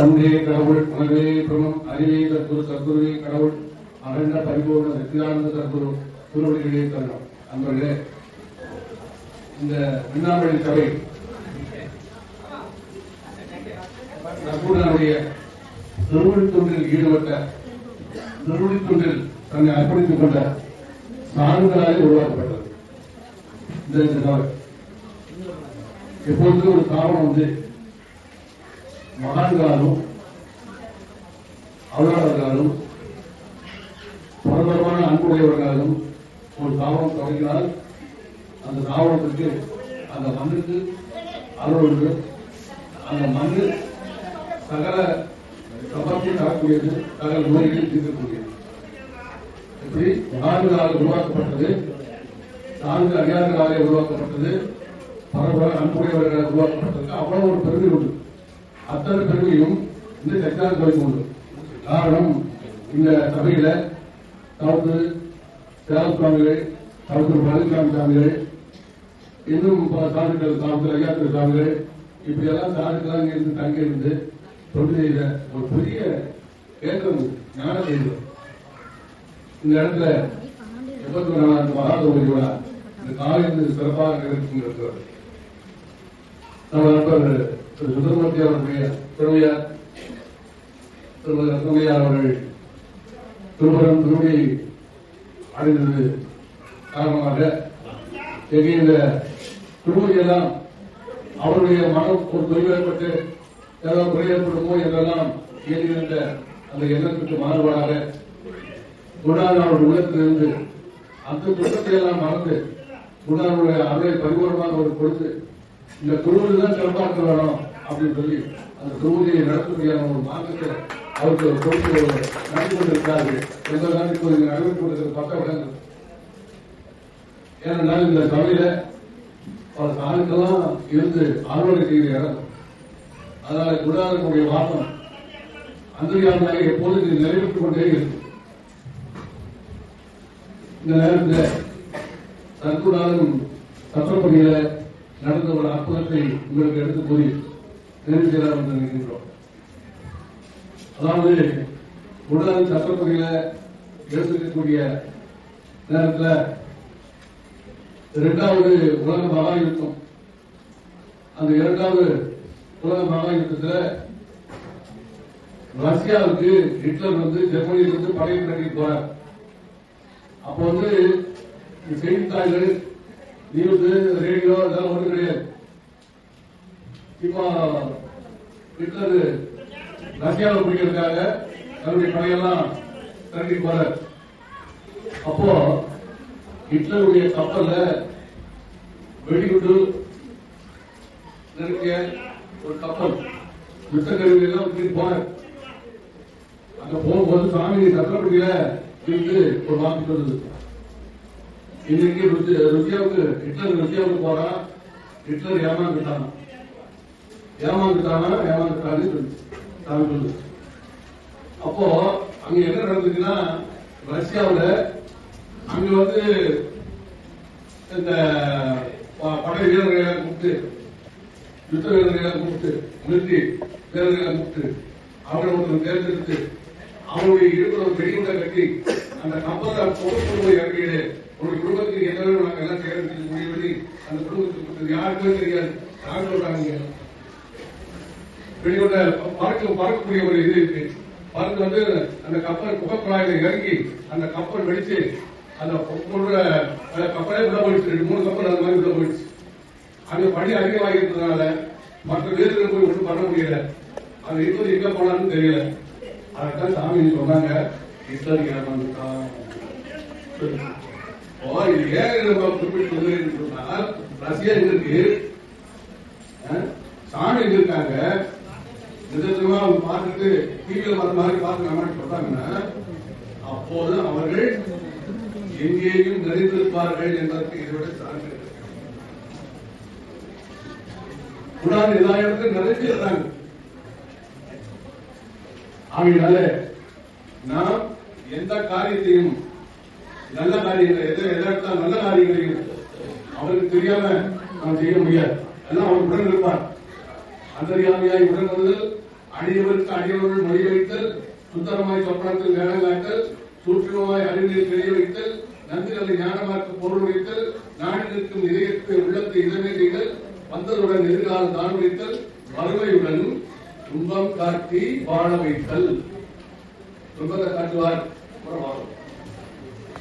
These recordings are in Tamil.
தந்தே கடவுள் மனவே பிரமம் அறிவே தற்புரு சத்குருவே கடவுள் அகண்ட பரிபூர்ண சச்சிதானந்த தற்புரு திருவடிகளே தருணம் அன்பர்களே இந்த அண்ணாமலை சபை தற்புடைய திருவடி தொண்டில் ஈடுபட்ட திருவடி தொண்டில் தன்னை அர்ப்பணித்துக் கொண்ட சான்களாலே உருவாக்கப்பட்டது. இந்த சபை. எப்பொழுதும் ஒரு காரணம் வந்து மகான்களாலும் அருளாளர்களாலும் பரபரமான அன்புடையவர்களாலும் ஒரு தாவரம் தொடங்கினால் அந்த தாவரத்துக்கு அந்த மண்ணுக்கு அருள் உண்டு. அந்த மண்ணு சகல சபத்தை தரக்கூடியது சகல நோய்களை தீர்க்கக்கூடியது. இப்படி மகான்களால் உருவாக்கப்பட்டது நான்கு அடியார்களாலே உருவாக்கப்பட்டது பரபர அன்புடையவர்களால் உருவாக்கப்பட்டது அவ்வளவு ஒரு பெருமை உண்டு. அத்தனை பெருமையும் இந்த சச்சார கோயில் உண்டு. காரணம் இந்த சபையில தவிர்த்து சேலம் சுவாமிகள் தவிர்த்து பழனிசாமி சாமிகள் இன்னும் பல சாமிகள் சாமிகள் ஐயாத்திர சாமிகள் இப்படி எல்லாம் சாதுக்கெல்லாம் இருந்து தங்கி இருந்து தொண்டு செய்த ஒரு பெரிய கேந்திரம் ஞான செய்தி இந்த இடத்துல எண்பத்தி ஒன்றாம் மகாதோபதி விழா இந்த காலையில் சிறப்பாக இருக்கிறது நம்ம நண்பர் திரு சுந்தரமூர்த்தி அவர்களுடைய துணையார் திருமதி ரத்னமையார் அவர்கள் திருமணம் திருமணி அடைந்தது காரணமாக எங்கே இந்த திருமணியெல்லாம் அவருடைய மனம் ஒரு தொழில் ஏதாவது குறை ஏற்படுமோ என்றெல்லாம் இயங்குகின்ற அந்த எண்ணத்துக்கு மாறுபாடாக குணான் அவருடைய உள்ளத்திலிருந்து அந்த துக்கத்தை எல்லாம் மறந்து குணானுடைய அருளை பரிபூர்ணமாக அவர் கொடுத்து இந்த குழுவில் தான் சிறப்பாக வேணும் அப்படின்னு சொல்லி அந்த தொகுதியை நடத்தக்கூடியான ஒரு மாற்றத்தை அவர்கள் கொடுத்து நடந்து கொண்டிருக்கிறார்கள். என்பதுதான் இப்போது நடந்து கொண்டிருக்கிற பக்க விடங்கள் ஏனென்றால் இந்த சபையில பல சாணுக்கெல்லாம் இருந்து ஆர்வலை செய்கிற இடம் அதனால குடாரனுடைய வாசம் அந்தரியாமையாக எப்போதும் இது நிறைவேற்றிக் கொண்டே இருக்கு இந்த நேரத்தில் தற்குடாரும் சத்திரப்பணியில நடந்த ஒரு அற்புதத்தை உங்களுக்கு எடுத்து கூறியிருக்கிறேன் நிறைவு செய்யலாம் என்று நினைக்கின்றோம் அதாவது உடல் சட்டத்துறையில எடுத்துக்கக்கூடிய நேரத்தில் இரண்டாவது உலக மகா யுத்தம் அந்த இரண்டாவது உலக மகா யுத்தத்தில் ரஷ்யாவுக்கு ஹிட்லர் வந்து ஜெர்மனியிலிருந்து படையை கட்டி போறார். அப்போ வந்து செய்தித்தாள்கள் நியூஸ் ரேடியோ இதெல்லாம் ஒன்றும் கிடையாது. இப்போ ஹிட்லர் ரஷ்யாவை பிடிக்கிறதுக்காக தன்னுடைய படையெல்லாம் திரட்டி போற அப்போ ஹிட்லருடைய கப்பல்ல வெடிகுண்டு நிறுத்திய ஒரு கப்பல் யுத்த கருவி எல்லாம் தூக்கிட்டு அங்க போகும்போது சாமி சத்திரப்பட்டியில இருந்து ஒரு வாக்கு சொல்லுது. இன்னைக்கு ருசி- ருசியாவுக்கு ஹிட்லர் ருசியாவுக்கு போறான் ஹிட்லர் ஏமாந்துட்டான். ஏமாந்துட்டானா ஏமாந்துட்டான்னு சொல்லு சாமி அப்போ அங்க என்ன நடந்துச்சுன்னா ரஷ்யாவுல அங்க வந்து இந்த ப- படை வீரர்களை கூப்பிட்டு யுத்த வீரர்களை கூப்பிட்டு மிலிட்ரி வீரர்களை கூப்பிட்டு அவங்களை ஒருத்தர் தேர்ந்தெடுத்து அவங்களுடைய இருக்கிற ஒரு வெடிகுண்டை கட்டி அந்த கப்பலை பொறுப்பு இறங்கிடு ஒரு குடும்பத்துக்கு எந்த நாங்கள் எல்லாம் தேர்ந்தெடுக்க முடியவில்லை அந்த குடும்பத்துக்கு யாருக்குமே தெரியாது. யார் சொல்றாங்க வெடிகுண்ட பறக்க பறக்கக்கூடிய ஒரு இது இருக்கு. பறந்து வந்து அந்த கப்பல் புகைக்குழாயில இறங்கி அந்த கப்பல் வெடிச்சு அந்த பொருளோட அந்த கப்பலே உள்ள போயிடுச்சு. ரெண்டு மூணு கப்பல் அந்த மாதிரி உள்ள போயிடுச்சு. அங்க பணி அதிகமாக இருந்ததுனால மற்ற வீரர்கள் போய் ஒன்றும் பண்ண முடியல. அது இப்போது எங்க போனான்னு தெரியல. அதான் சாமி சொன்னாங்க. ஓ இது ஏன் நம்ம குறிப்பிட்டு சொல்லுறேன்னு இருக்கு சாமி இருக்காங்க. பார்த்துட்டு டிவியில வர மாதிரி பார்த்து நம்ம சொல்றாங்கன்னா அப்போது அவர்கள் எங்கேயும் நிறைந்திருப்பார்கள் என்பதற்கு இதோட சான்று இருக்கு. குரான் எல்லா இடத்துலையும் நிறைஞ்சிருந்தாங்க ஆகையினால நாம் எந்த காரியத்தையும் நல்ல காரியங்களை எதை எதிர்த்தால் எடுத்தால் நல்ல காரியங்களையும் அவருக்கு தெரியாம நாம் செய்ய முடியாது. எல்லாம் அவர் உடன் இருப்பார். அந்தரியாமையாய் உடன் வருதல் அடியவருக்கு அடியவர்கள் மொழி வைத்தல் சுந்தரமாய் சொப்பனத்தில் வேலை சூற்றுமாய் அறிவியல் தெரிய வைத்தல் நந்திகளை ஞானமாக்க பொருள் வைத்தல் நாடு நிற்கும் இதயத்தை உள்ளத்தை இதனை செய்தல் வந்ததுடன் எதிர்காலம் தான் வைத்தல் வறுமையுடன் துன்பம் காட்டி வாழ வைத்தல். துன்பத்தை காட்டுவார் அப்புறம்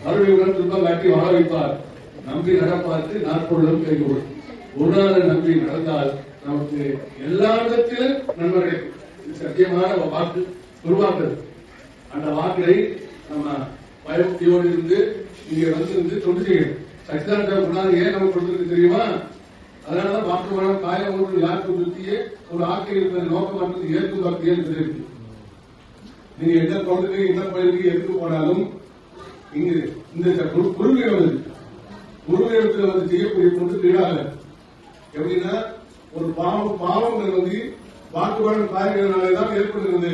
வறுமையுடன் துன்பம் காட்டி வாழ வைப்பார். நம்பி நடப்பார்த்து நாற்பொருளும் கைகூடும் ஒரு நாள் நம்பி நடந்தால் நமக்கு எல்லா விதத்திலும் நன்மை கிடைக்கும். சத்தியமான வாக்கு உருவாக்குறது அந்த வாக்கை நம்ம பயபக்தியோடு இருந்து இங்க வந்து இருந்து தொண்டு செய்யணும். சச்சிதானந்த குணாங்க ஏன் நம்ம கொடுத்துருக்கு தெரியுமா? அதனாலதான் வாக்கு மனம் காயம் ஒன்று யாருக்கு திருப்தியே? ஒரு ஆக்கை இருப்பது நோக்கம் என்பது ஏற்கும் பக்தியே இருக்கு நீங்க எந்த தொண்டுக்கு எந்த பயிருக்கு எதுக்கு போனாலும் இங்கு இந்த குரு- குருவி வந்து குருவி வந்து செய்யக்கூடிய தொண்டு கீழாக எப்படின்னா ஒரு பாவம் பாவங்கள் வந்து வாக்குகளும் காரியங்களாலே தான் ஏற்படுகிறது.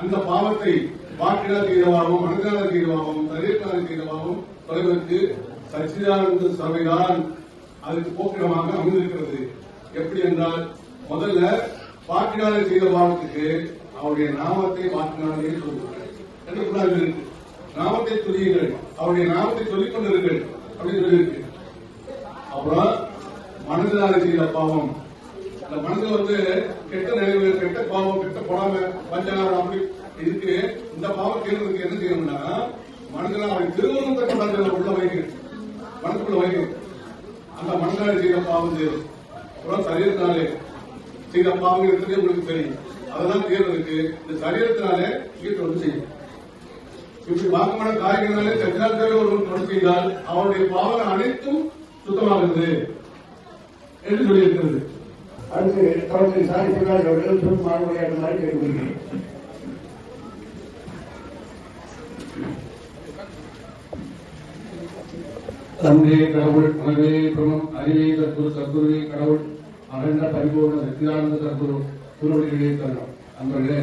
அந்த பாவத்தை வாக்கினால் செய்தவாகவும் மனதால் செய்தவாகவும் சரீரத்தால் செய்தவாகவும் தொலைவதற்கு சச்சிதானந்த சபைதான் அதுக்கு போக்கிடமாக அமைந்திருக்கிறது. எப்படி என்றால் முதல்ல வாக்கினாலே செய்த பாவத்துக்கு அவருடைய நாமத்தை வாக்கினாலே சொல்லுங்கள் நாமத்தை துரியுங்கள் அவருடைய நாமத்தை சொல்லிக் கொண்டிருங்கள் அப்படின்னு சொல்லியிருக்கு. அப்புறம் மனதினால செய்த பாவம். அந்த மனதுல வந்து கெட்ட நினைவு கெட்ட பாவம் கெட்ட பொறாம பஞ்சாரம் அப்படி இருக்கு. இந்த பாவம் தீர்றதுக்கு என்ன செய்யணும்னா மனதில் அவன் திருமணத்தை கொண்டாந்து உள்ள வைக்கணும். மனசுக்குள்ள வைக்கணும். அந்த மனதால செய்த பாவம் தீரும் அப்புறம் சரீரத்தினாலே செய்த பாவம் இருக்கிறதே உங்களுக்கு தெரியும். அதெல்லாம் தீர்றதுக்கு இந்த சரீரத்தினாலே வீட்டு வந்து செய்யும் இப்படி வாக்குமான காரியங்களாலே சச்சிதானந்தாவே ஒருவன் தொடர்பு செய்தால் அவருடைய பாவங்கள் அனைத்தும் சுத்தமாகிறது என்று சொல்லியிருக்கிறது. அடுத்து தொடர்ந்து சாரி சிவாஜி அவர்கள் சுருக்கமாக உரையாடுமாறு கேட்டுக்கொள்கிறேன். தந்தையே கடவுள் உணவே பிரமம் அறிவே தற்போது சத்குருவே கடவுள் அகண்ட பரிபூர்ண சக்தியானந்த தற்போது திருவடிகளே தருணம் அன்பர்களே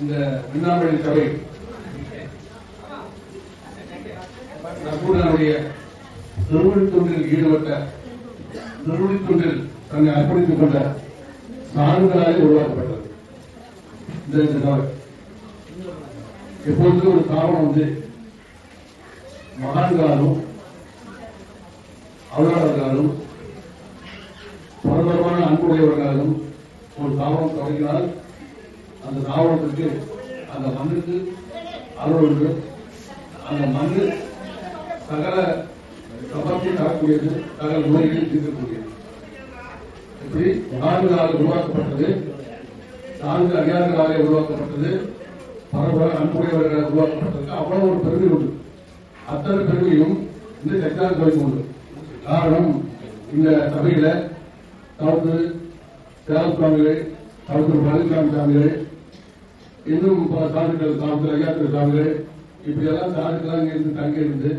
இந்த விண்ணாமணி சபை சத்குருடைய திருவடி தொண்டில் ஈடுபட்ட நிறுவனத்தொன்றில் தன்னை அர்ப்பணித்துக் கொண்ட சான்றுகளாலே உருவாக்கப்பட்டது. இந்த இந்த எப்பொழுதும் ஒரு காரணம் வந்து மகான்களாலும் அருளாளர்களாலும் பரபரமான அன்புடையவர்களாலும் ஒரு தாவரம் தொடங்கினால் அந்த தாவரத்திற்கு அந்த மண்ணுக்கு அருள் அந்த மண்ணு சகல சபத்தை தரக்கூடியது சகல நோய்களை தீர்க்கக்கூடியது. இப்படி மகான்களால் உருவாக்கப்பட்டது. நான்கு அடியார்களாலே உருவாக்கப்பட்டது. பரபர அன்புடையவர்களால் உருவாக்கப்பட்டது அவ்வளவு ஒரு பெருமை உண்டு. அத்தனை பெருமையும் இந்த சச்சான் கோயில் உண்டு. காரணம் இந்த சபையில தவிர்த்து சேலம் சுவாமிகள் தவிர்த்து பழனிசாமி சாமிகள் இன்னும் பல சாமிகள் சாமிகள் ஐயா சாமிகள் இப்படியெல்லாம் இருந்து தங்கி இருந்து